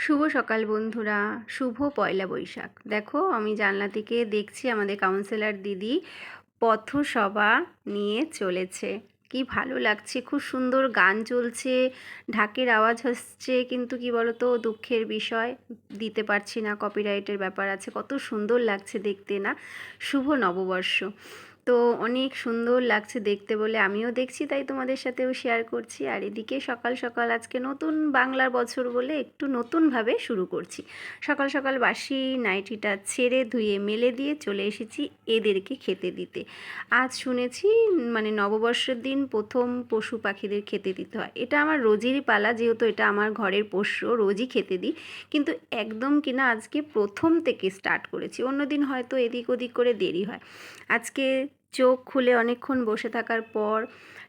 শুভ সকাল বন্ধুরা, শুভ পয়লা বৈশাখ। দেখো, আমি জানলা থেকে দেখছি আমাদের কাউন্সিলর দিদি পথসভা নিয়ে চলেছে। কি ভালো লাগছে, খুব সুন্দর গান চলছে, ঢাকের আওয়াজ হচ্ছে কিন্তু কি বলতো, দুঃখের বিষয়, দিতে পারছি না কপিরাইটের ব্যাপার আছে, কত সুন্দর লাগছে দেখতে না? শুভ নববর্ষ। তো অনেক সুন্দর লাগছে দেখতে বলে আমিও দেখছি, তাই তোমাদের সাথেও শেয়ার করছি। আর এদিকে সকাল সকাল আজকে নতুন বাংলার বছর বলে একটু নতুনভাবে শুরু করছি। সকাল সকাল বাসি নাইটিটা ছেড়ে ধুয়ে মেলে দিয়ে চলে এসেছি এদেরকে খেতে দিতে। আজ শুনেছি মানে নববর্ষের দিন প্রথম পশু পাখিদের খেতে দিতে হয়। এটা আমার রোজেরই পালা, যেহেতু এটা আমার ঘরের পোষ্য, রোজই খেতে দিই। কিন্তু একদম কিনা আজকে প্রথম থেকে স্টার্ট করেছি। অন্যদিন হয়তো এদিক ওদিক করে দেরি হয়। আজকে চোখ খুলে অনেকক্ষণ বসে থাকার পর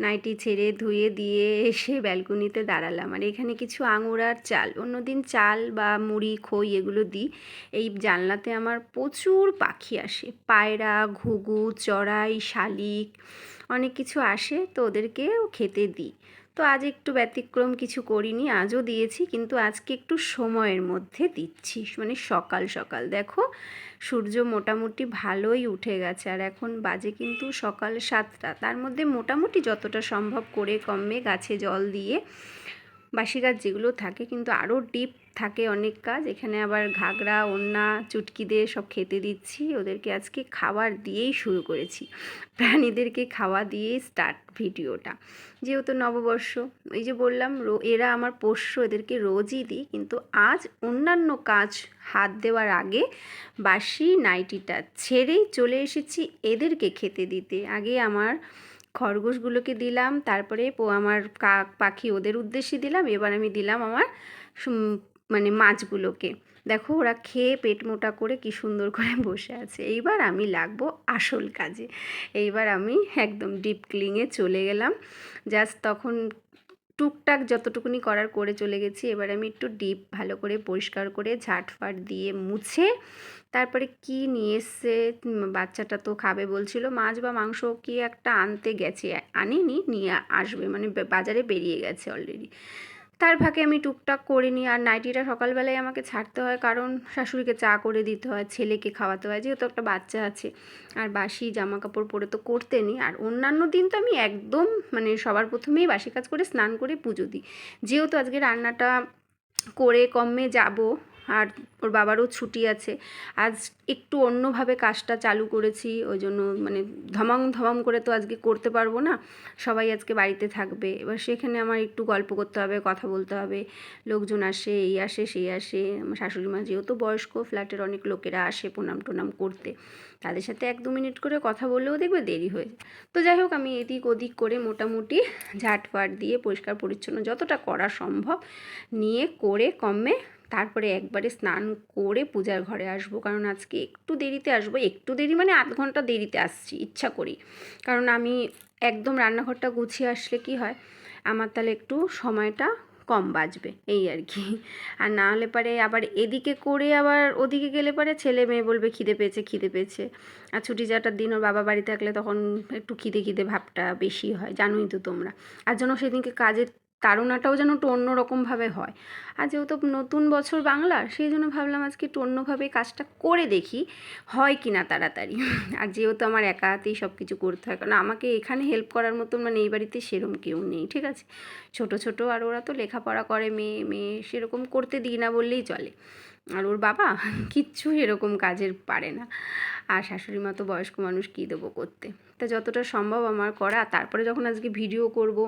নাইটি ছেড়ে ধুয়ে দিয়ে এসে ব্যালকনিতে দাঁড়ালাম। আর এখানে কিছু আঙুর আর চাল। অন্যদিন চাল বা মুড়ি, খই এগুলো দিই। এই জানলাতে আমার প্রচুর পাখি আসে। পায়রা, ঘুঘু, চড়াই, শালিক অনেক কিছু আসে। তো ওদেরকেও খেতে দিই। তো আজ একটু ব্যতিক্রম কিছু করিনি, আজও দিয়েছি, কিন্তু আজকে একটু সময়ের মধ্যে দিচ্ছি মানে সকাল সকাল। দেখো, সূর্য মোটামুটি ভালোই উঠে গেছে, আর এখন বাজে কিন্তু সকাল সাতটা। তার মধ্যে মোটামুটি যতটা সম্ভব করে কমে গাছে জল দিয়ে বাসি গাছ যেগুলো থাকে কিন্তু আরও ডিপ থাকে অনেক কাজ। এখানে আবার ঘাগরা ওন্না চুটকি দিয়ে সব খেতে দিচ্ছি। ওদেরকে আজকে খাবার দিয়েই শুরু করেছি। প্রাণীদেরকে খাওয়া দিয়েই স্টার্ট ভিডিওটা। যেহেতু নববর্ষ, এই যে বললাম এরা আমার পোষ্য, এদেরকে রোজই দিই। কিন্তু আজ অন্যান্য কাজ হাত দেওয়ার আগে বাসি নাইটিটা ছেড়েই চলে এসেছি এদেরকে খেতে দিতে। আগে আমার খরগোশগুলোকে দিলাম, তারপরে আমার কাক পাখি ওদের উদ্দেশ্যে দিলাম, এবার আমি দিলাম আমার মানে মাছগুলোকে। দেখো ওরা খেয়ে পেট মোটা করে কি সুন্দর করে বসে আছে। এইবার আমি লাগবো আসল কাজে। এইবার আমি একদম ডিপ ক্লিংয়ে চলে গেলাম। জাস্ট তখন টুকটাক যতটুকুনি করার করে চলে গেছি। এবার আমি একটু ডিপ ভালো করে পরিষ্কার করে ঝাটফাট দিয়ে মুছে তারপরে কি নিয়ে এসছে? বাচ্চাটা তো খাবে বলছিল। মাছ বা মাংস কি একটা আনতে গেছে? আনিনি, নিয়ে আসবে। মানে বাজারে বেরিয়ে গেছে অলরেডি তার ফাঁকে আমি টুকটাক করে নিই। আর নাইটিটা সকালবেলায় আমাকে ছাড়তে হয়। কারণ শাশুড়িকে চা করে দিতে হয়, ছেলেকে খাওয়াতে হয়। যেহেতু একটা বাচ্চা আছে। আর বাসি জামা কাপড় পরে তো করতে নেই। আর অন্যান্য দিন তো আমি একদম মানে সবার প্রথমেই বাসি কাজ করে স্নান করে পুজো দিই। যেহেতু আজকে রান্নাটা করে কমে যাব আর ওর বাবারও ছুটি আছে। আজ একটু অন্যভাবে কাজটা চালু করেছি, ওই জন্য মানে ধমাং ধমাং করে তো আজকে করতে পারব না। সবাই আজকে বাড়িতে থাকবে। এবার সেখানে আমার একটু গল্প করতে হবে, কথা বলতে হবে। লোকজন আসে, এই আসে, সেই আসে। আমার শাশুড়ি মা যেহেতু বয়স্ক, ফ্ল্যাটের অনেক লোকেরা আসে প্রণাম টোনাম করতে। তাদের সাথে এক দু মিনিট করে কথা বললেও দেখবে দেরি হয়ে যায়। তো যাই হোক, আমি এদিক ওদিক করে মোটামুটি ঝাটফাট দিয়ে পরিষ্কার পরিচ্ছন্ন যতটা করা সম্ভব, নিয়ে করে কমে তারপরে একবারে স্নান করে পূজার ঘরে আসব। কারণ আজকে একটু দেরিতে আসব। একটু দেরি মানে আধ ঘণ্টা দেরিতে আসছি, ইচ্ছা করি কারণ আমি একদম রান্নাঘরটা গুছিয়ে আসলে কি হয়, আমার তাহলে একটু সময়টা কম বাজবে এই আর কি। আর না হলে পারে আবার এদিকে করে আবার ওদিকে গেলে পারে ছেলে মেয়ে বলবে, খিদে পেয়েছে খিদে পেয়েছে। আর ছুটি যাটার দিন ওর বাবা বাড়ি থাকলে তখন একটু খিদে খিদে ভাবটা বেশি হয়, জানোই তো তোমরা। আর জন্য সেদিনকে কাজের তাড়নাটাও যেন একটু অন্যরকমভাবে হয়। আর যেহেতু নতুন বছর বাংলার, সেই জন্য ভাবলাম আজকে একটু অন্যভাবে কাজটা করে দেখি, হয় কি না তাড়াতাড়ি। আর যেহেতু আমার একা হাতেই সব কিছু করতে হয়, কারণ আমাকে এখানে হেল্প করার মতন মানে এই বাড়িতে সেরম কেউ নেই, ঠিক আছে? ছোট ছোট আর ওরা তো লেখাপড়া করে, মেয়ে মেয়ে সেরকম করতে দিই না বললেই চলে। আর ওর বাবা কিচ্ছু এরকম কাজের পারে না। আর শাশুড়ি মা তো বয়স্ক মানুষ কী দেবো করতে? তা যতটা সম্ভব আমার করা, তারপরে যখন আজকে ভিডিও করব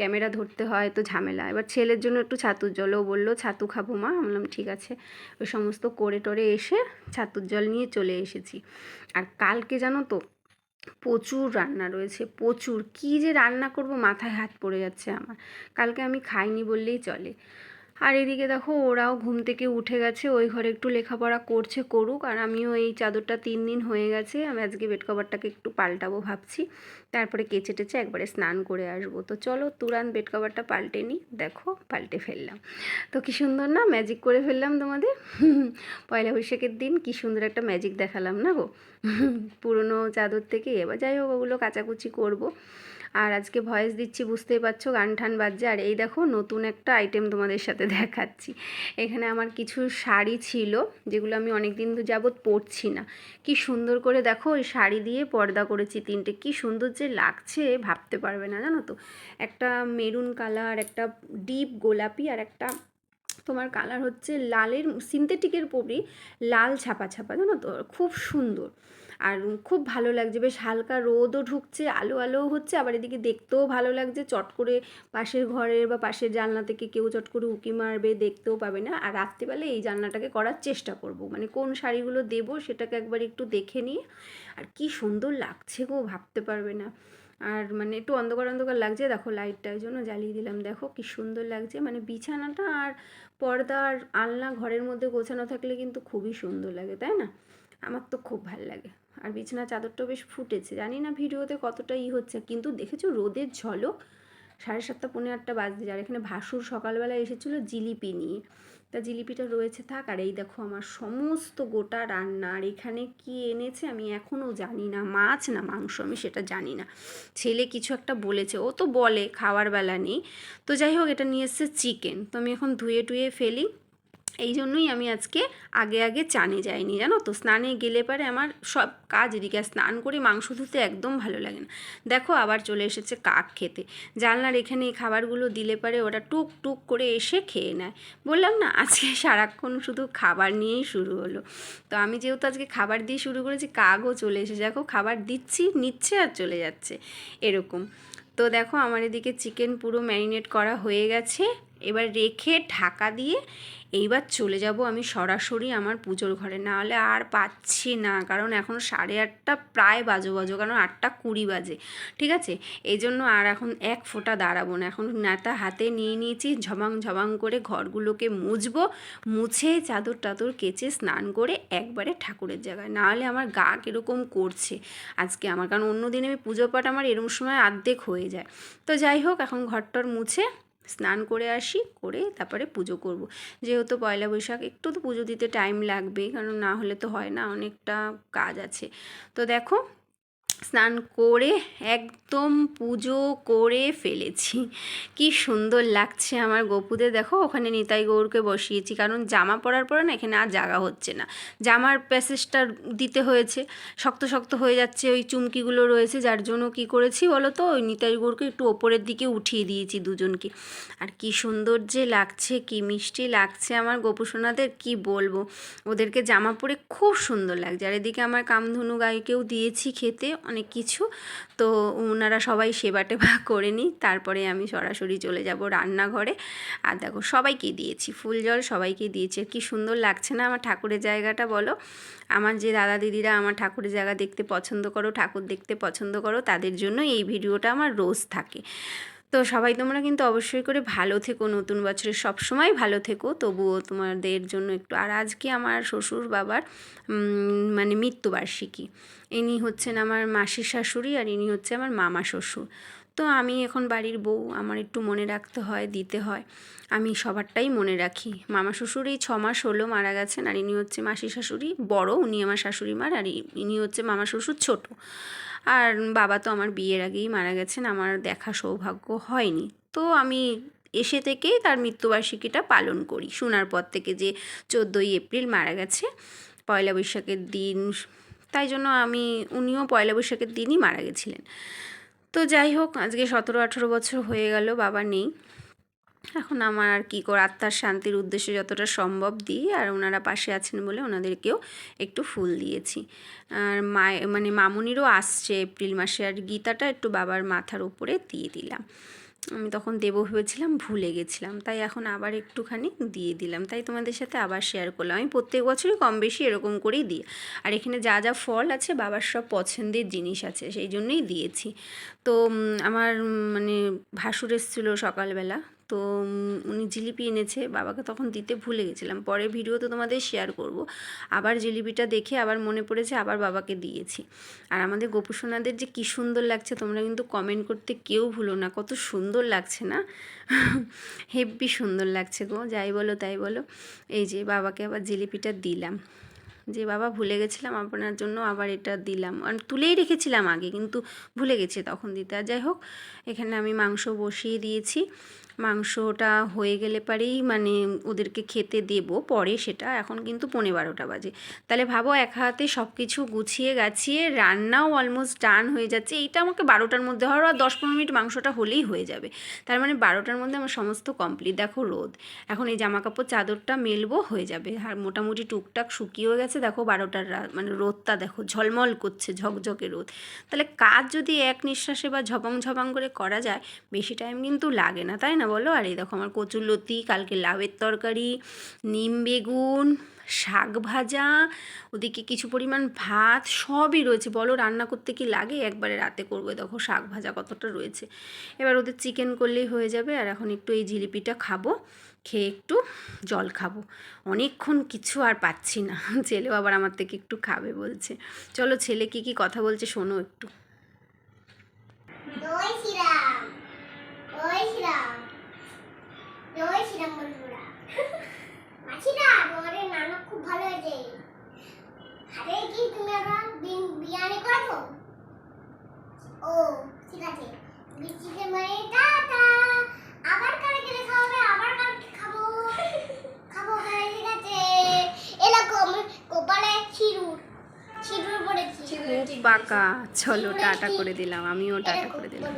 ক্যামেরা ধরতে হয় তো ঝামেলা। এবার ছেলের জন্য একটু ছাতুর জলও বলল, ছাতু খাব মা। বললাম, ঠিক আছে। ওই সমস্ত করে টরে এসে ছাতুর জল নিয়ে চলে এসেছি। আর কালকে জানো তো প্রচুর রান্না রয়েছে, প্রচুর। কি যে রান্না করব, মাথায় হাত পড়ে যাচ্ছে আমার। কালকে আমি খাইনি বললেই চলে। আর এদিকে দেখো, ওরাও ঘুম থেকে উঠে গেছে, ওই ঘরে একটু লেখাপড়া করছে, করুক। আর আমিও এই চাদরটা তিন দিন হয়ে গেছে, আমি আজকে বেড কভারটাকে একটু পাল্টাবো ভাবছি। তারপরে কেচে টেচে একবারে স্নান করে আসব। তো চলো তুরান বেড কভারটা পাল্টে নিই দেখো, পাল্টে ফেললাম। তো কী সুন্দর না ম্যাজিক করে ফেললাম তোমাদের। পয়লা বৈশাখের দিন কী সুন্দর একটা ম্যাজিক দেখালাম না গো? পুরনো চাদর থেকে, এবার যাই হোক, ওগুলো কাচাকুচি করব। আর আজকে ভয়েস দিচ্ছি, বুঝতেই পারছ গান ঠান বাজছে। আর এই দেখো, নতুন একটা আইটেম তোমাদের সাথে দেখাচ্ছি। এখানে আমার কিছু শাড়ি ছিল, যেগুলো আমি অনেক দিন যাবৎ পরছি না। কি সুন্দর করে দেখো, ওই শাড়ি দিয়ে পর্দা করেছি তিনটে। কি সুন্দর যে লাগছে, ভাবতে পারবে না, জানো তো? একটা মেরুন কালার, একটা ডিপ গোলাপি, আর একটা তোমার কালার হচ্ছে লালের সিনথেটিকের পরি লাল ছাপা ছাপা, জানো তো? খুব সুন্দর। আর খুব ভালো লাগছে, বেশ হালকা রোদও ঢুকছে, আলো আলোও হচ্ছে, আবার এদিকে দেখতেও ভালো লাগছে, চট করে পাশের ঘরের বা পাশের জানলা থেকে কেউ চট করে উঁকি মারবে, দেখতেও পাবে না। আর রাত্রিবেলা এই জানলাটাকে করার চেষ্টা করব মানে কোন শাড়িগুলো দেবো সেটাকে একবার একটু দেখে নিয়ে, আর কি সুন্দর লাগছে গো, ভাবতে পারবে না। আর মানে একটু অন্ধকার অন্ধকার লাগছে, দেখো লাইটটা ওই জন্য জ্বালিয়ে দিলাম, দেখো কি সুন্দর লাগছে মানে বিছানাটা আর পর্দা আর আলনা ঘরের মধ্যে গোছানো থাকলে কিন্তু খুবই সুন্দর লাগে, তাই না? আমার তো খুব ভালো লাগে। আর বিছানা চাদরটাও বেশ ফুটেছে। জানি না ভিডিওতে কতটা ই হচ্ছে, কিন্তু দেখেছ রোদের ঝলক? সাড়ে সাতটা পনেরো আটটা বাজতে যায় আর এখানে ভাসুর সকালবেলা এসেছিল জিলিপি নিয়ে। তা জিলিপিটা রয়েছে থাক, আর এই দেখো আমার সমস্ত গোটা রান্না। আর এখানে কি এনেছে আমি এখনও জানি না, মাছ না মাংস আমি সেটা জানি না। ছেলে কিছু একটা বলেছে, ও তো বলে খাওয়ার বেলা নেই। তো যাই হোক, এটা নিয়ে এসছে চিকেন। তো আমি এখন ধুয়ে টুয়ে ফেলি। এই জন্যই আমি আজকে আগে আগে চানে যাইনি, জানো তো? স্নানে গেলে পারে আমার সব কাজ এদিকে স্নান করে মাংস ধুতে একদম ভালো লাগে না। দেখো আবার চলে এসেছে কাক খেতে। জানলার এখানে এই খাবারগুলো দিলে পারে ওরা টুক টুক করে এসে খেয়ে নেয়। বললাম না, আজকে সারাক্ষণ শুধু খাবার নিয়েই শুরু হলো। তো আমি যেহেতু আজকে খাবার দিয়ে শুরু করেছি, কাকও চলে এসেছে। দেখো খাবার দিচ্ছি, নিচ্ছে আর চলে যাচ্ছে। এরকম। তো দেখো আমার এদিকে চিকেন পুরো ম্যারিনেট করা হয়ে গেছে। এবার রেখে ঢাকা দিয়ে এইবার চলে যাব আমি সরাসরি আমার পুজোর ঘরে। না হলে আর পাচ্ছি না, কারণ এখন সাড়ে আটটা, প্রায় বাজো বাজো, কারণ আটটা কুড়ি বাজে, ঠিক আছে? এই জন্য আর এখন এক ফোঁটা দাঁড়াবো না। এখন নেতা হাতে নিয়ে নিয়েছি ঝবাং ঝবাং করে ঘরগুলোকে মুছবো, মুছে চাদর টাদর কেচে স্নান করে একবারে ঠাকুরের জায়গায়। না হলে আমার গা কীরকম করছে আজকে আমার, কারণ অন্য দিনে আমি পুজো পাঠ আমার এরম সময় আর্ধেক হয়ে যায়। তো যাই হোক, এখন ঘরটর মুছে স্নান করে আসি, করে তারপরে পুজো করব। যেহেতু পয়লা বৈশাখ, একটু তো পুজো দিতে টাইম লাগবে কারণ না হলে তো হয় না, অনেকটা কাজ আছে তো দেখো স্নান করে একদম পুজো করে ফেলেছি। কি সুন্দর লাগছে আমার গোপুদে দেখো, ওখানে নিতাই গৌরকে বসিয়েছি, কারণ জামা পরার পরে না এখানে আর জাগা হচ্ছে না। জামার প্যাসেজটা দিতে হয়েছে, শক্ত শক্ত হয়ে যাচ্ছে ওই চুমকিগুলো রয়েছে, যার জন্য কি করেছি বলো তো? ওই নিতাই গৌরকে একটু ওপরের দিকে উঠিয়ে দিয়েছি দুজনকে। আর কি সুন্দর যে লাগছে, কি মিষ্টি লাগছে আমার গোপুসোনাদের কি বলব? ওদেরকে জামা পরে খুব সুন্দর লাগছে। আর এদিকে আমার কামধনু গাইকেও দিয়েছি খেতে। অনেক কিছু। তো ওনারা সবাই সেবা টেবা করে নিই। তারপরে আমি সরাসরি চলে যাব রান্নাঘরে। আর দেখো, সবাইকে দিয়েছি ফুল জল, সবাইকে দিয়েছি। কি সুন্দর লাগছে না আমার ঠাকুরের জায়গাটা বলো? আমার যে দাদা দিদিরা আমার ঠাকুরের জায়গা দেখতে পছন্দ করো, ঠাকুর দেখতে পছন্দ করো, তাদের জন্য এই ভিডিওটা আমার রোজ থাকে। তো সবাই তোমরা কিন্তু অবশ্যই করে ভালো থেকো, নতুন বছরে সব সময় ভালো থেকো। তবুও তোমাদের জন্য একটু, আর আজকে আমার শ্বশুর বাবার মানে মৃত্যুবার্ষিকী। ইনি হচ্ছেন আমার মাসির শাশুড়ি আর ইনি হচ্ছে আমার মামা শ্বশুর। তো আমি এখন বাড়ির বউ, আমার একটু মনে রাখতে হয়, দিতে হয়। আমি সবারটাই মনে রাখি। মামা শ্বশুর এই ছ মাস হলো মারা গেছেন আর ইনি হচ্ছে মাসি শাশুড়ি বড়, উনি আমার শাশুড়ি মার আর ইনি হচ্ছে মামা শ্বশুর ছোট। আর বাবা তো আমার বিয়ের আগেই মারা গেছেন, আমার দেখা সৌভাগ্য হয়নি। তো আমি এসে থেকেই তার মৃত্যুবার্ষিকীটা পালন করি। শোনার পর থেকে যে চোদ্দোই এপ্রিল মারা গেছে, পয়লা বৈশাখের দিন, তাই জন্য আমি, উনিও পয়লা বৈশাখের দিনই মারা গেছিলেন। তো যাই হোক, আজকে সতেরো আঠেরো বছর হয়ে গেল, বাবা নেই। এখন আমার আর কী করে, আত্মার শান্তির উদ্দেশ্যে যতটা সম্ভব দিই, আর ওনারা পাশে আছেন বলে ওনাদেরকেও একটু ফুল দিয়েছি। আর মায়ে মানে মামুনিরও আসছে এপ্রিল মাসে, আর গীতাটা একটু বাবার মাথার উপরে দিয়ে দিলাম। আমি তখন দেবো ভেবেছিলাম, ভুলে গেছিলাম। তাই এখন আবার একটুখানি দিয়ে দিলাম। তাই তোমাদের সাথে আবার শেয়ার করলাম। আমি প্রত্যেক বছরই কম বেশি এরকম করেই দিই। আর এখানে যা যা ফল আছে, বাবার সব পছন্দের জিনিস আছে, সেই জন্যই দিয়েছি। তো আমার মানে ভাসুর এসেছিল সকালবেলা। তো উনি জিলিপি এনেছে, বাবাকে তখন দিতে ভুলে গেছিলাম। পরে ভিডিও তো তোমাদের শেয়ার করব। আবার জিলিপিটা দেখে আবার মনে পড়েছে, আবার বাবাকে দিয়েছি। আর আমাদের গোপুসোনাদের যে কী সুন্দর লাগছে, তোমরা কিন্তু কমেন্ট করতে কেউ ভুলো না। কত সুন্দর লাগছে না? হেব্বি সুন্দর লাগছে গো, যাই বলো তাই বলো। এই যে, বাবাকে আবার জিলিপিটা দিলাম। যে, বাবা, ভুলে গেছিলাম, আপনার জন্য আবার এটা দিলাম। তুলেই রেখেছিলাম আগে, কিন্তু ভুলে গেছি তখন দিতে। আর যাই হোক, এখানে আমি মাংস বসিয়ে দিয়েছি। মাংসটা হয়ে গেলে পারেই মানে ওদেরকে খেতে দেব পরে সেটা। এখন কিন্তু পনেরো বারোটা বাজে। তাহলে ভাবো এক হাতে সব কিছু গুছিয়ে গাছিয়ে রান্নাও অলমোস্ট ডান হয়ে যাচ্ছে। এইটা আমাকে বারোটার মধ্যে হওয়ার আর দশ পনেরো মিনিট মাংসটা হলেই হয়ে যাবে। তার মানে বারোটার মধ্যে আমার সমস্ত কমপ্লিট দেখো রোদ। এখন এই জামা কাপড় চাদরটা মেলবো, হয়ে যাবে। আর মোটামুটি টুকটাক শুকিয়েও গেছে। দেখো বারোটার মানে রোদটা দেখো, ঝলমল করছে, ঝকঝকে রোদ। তাহলে কাজ যদি এক নিঃশ্বাসে বা ঝপাং ঝপাং করে করা যায়, বেশি টাইম কিন্তু লাগে না, তাই না বলো? আর এই দেখো আমার কচুরলতি কালকে লাউয়ের তরকারি, নিম বেগুন, শাক ভাজা, ওদিকে কিছু পরিমাণ ভাত, সবই রয়েছে। বলো, রান্না করতে কি লাগে? একবারে রাতে করবে। দেখো শাক ভাজা কতটা রয়েছে। এবার ওদের চিকেন করলেই হয়ে যাবে। আর এখন একটু এই জিলিপিটা খাব, খেয়ে একটু জল খাব। অনেকক্ষণ কিছু আর পাচ্ছি না। ছেলেও আবার আমার থেকে একটু খাবে বলছে। চলো, ছেলে কি কি কথা বলছে শোনো একটু। বন্ধুরা মাছিদা তোমাদের নানা খুব ভালো হয়েছে। আরে কি তুমি আবার বিরিয়ানি করেছ? ও ঠিক আছে। বিচিকে মানে টাটা আবার কারে গেলে খাওয়াবে আবার কারে খাব। খাব হ্যাঁ ঠিক আছে। এরকম কপালে ছিরুর ছিরুর পড়েছি। বাঁকা চলো টাটা করে দিলাম আমিও টাটা করে দিলাম।